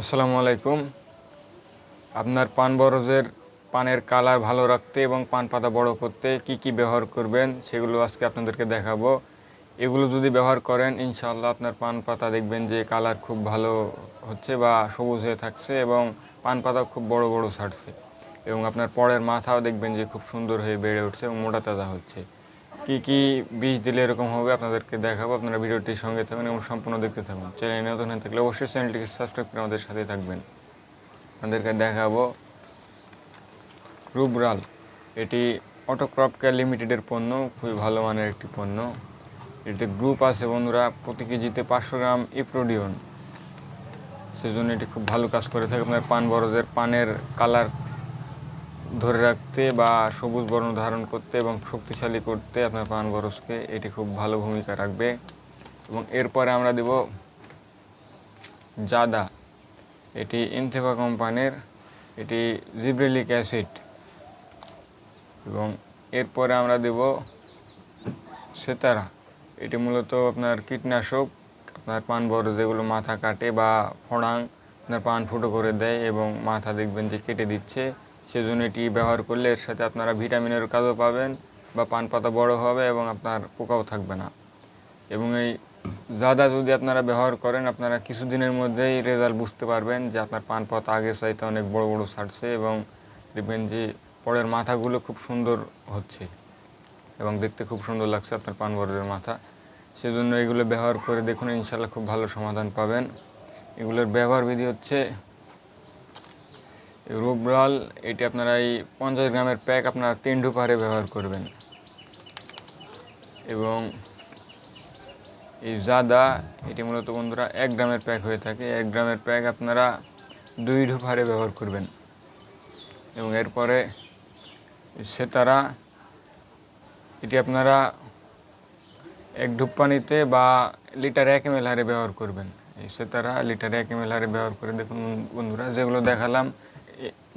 আসসালামু আলাইকুম। আপনার পান বরজের পানের কালার ভালো রাখতে এবং পান পাতা বড় করতে কি কি ব্যবহার করবেন সেগুলো আজকে আপনাদেরকে দেখাবো। এগুলো যদি ব্যবহার করেন, ইনশাআল্লাহ আপনার পান পাতা দেখবেন যে কালার খুব ভালো হচ্ছে বা সবুজ হয়ে থাকছে এবং পান পাতা খুব বড় বড় ছাড়ছে এবং আপনার পরের মাথাও দেখবেন যে খুব সুন্দর হয়ে বেড়ে উঠছে এবং মোটা তাজা হচ্ছে। কি কি বীজ দিলে এরকম হবে আপনাদেরকে দেখাবো, আপনারা ভিডিওটির সঙ্গে থাকবেন এবং সম্পূর্ণ দেখতে থাকবেন। চ্যানেল নতুন হয়ে থাকলে অবশ্যই চ্যানেলটিকে সাবস্ক্রাইব করে আমাদের সাথে থাকবেন। আপনাদেরকে দেখাবো রুবরাল। এটি অটোক্রপ কেয়ার লিমিটেডের পণ্য, খুবই ভালো মানের একটি পণ্য। এটিতে গ্রুপ আছে বন্ধুরা, প্রতি কেজিতে পাঁচশো গ্রাম ইপ্রোডিওন সেজন্য এটি খুব ভালো কাজ করে থাকে। আপনার পান বরজের পানের কালার ধরে রাখতে বা সবুজ বর্ণ ধারণ করতে এবং শক্তিশালী করতে আপনার পান বরজকে এটি খুব ভালো ভূমিকা রাখবে। এবং এরপরে আমরা দেব জাদা। এটি ইনথেফা কোম্পানির এটি জিব্রেলিক অ্যাসিড। এবং এরপরে আমরা দেব সেতারা। এটি মূলত আপনার কীটনাশক, আপনার পান বড় যেগুলো মাথা কাটে বা ফড়াং, আপনার পান ফুটো করে দেয় এবং মাথা দেখবেন যে কেটে দিচ্ছে। সেজন্য এটি ব্যবহার করলে এর সাথে আপনারা ভিটামিনের কাজও পাবেন বা পান পাতা বড় হবে এবং আপনার পোকাও থাকবে না। এবং এই জাদা যদি আপনারা ব্যবহার করেন, আপনারা কিছুদিনের মধ্যেই রেজাল্ট বুঝতে পারবেন যে আপনার পান পাতা আগে চাইতে অনেক বড় বড় ছাড়ছে এবং দেখবেন যে পরের মাথাগুলো খুব সুন্দর হচ্ছে এবং দেখতে খুব সুন্দর লাগছে আপনার পান বরজের মাথা। সেজন্য এগুলো ব্যবহার করে দেখুন ইনশাল্লাহ খুব ভালো সমাধান পাবেন। এগুলোর ব্যবহার বিধি হচ্ছে রুবরাল এটি আপনারা এই পঞ্চাশ গ্রামের প্যাক আপনারা তিন ঢুপারে ব্যবহার করবেন। এবং এই জাদা, এটি মূলত বন্ধুরা এক গ্রামের প্যাক হয়ে থাকে। এক গ্রামের প্যাক আপনারা দুই ঢুপ ব্যবহার করবেন। এবং এরপরে সেতারা, এটি আপনারা এক ঢুপ পানিতে বা লিটার এক এম হারে ব্যবহার করবেন। এই সেতারা লিটার এক এম হারে ব্যবহার করে দেখুন বন্ধুরা, যেগুলো দেখালাম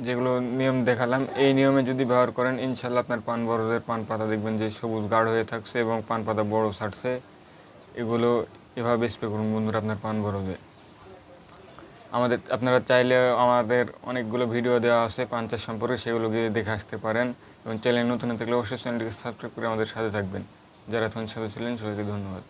যেগুলো নিয়ম দেখালাম, এই নিয়মে যদি ব্যবহার করেন ইনশাল্লাহ আপনার পান বরজের পান পাতা দেখবেন যে সবুজ গাঢ় হয়ে থাকছে এবং পান পাতা বড় ছাড়ছে। এগুলো এভাবে স্প্রে করুন বন্ধুরা, আপনার পান বরজে আমাদের, আপনারা চাইলে আমাদের অনেকগুলো ভিডিও দেওয়া আছে, পান চাষ সম্পর্কে সেগুলো গিয়ে দেখে আসতে পারেন এবং চ্যানেল নতুন থাকলে অবশ্যই চ্যানেলটিকে সাবস্ক্রাইব করে আমাদের সাথে থাকবেন। যারা এখন সাথে ছিলেন, সবাইকে ধন্যবাদ।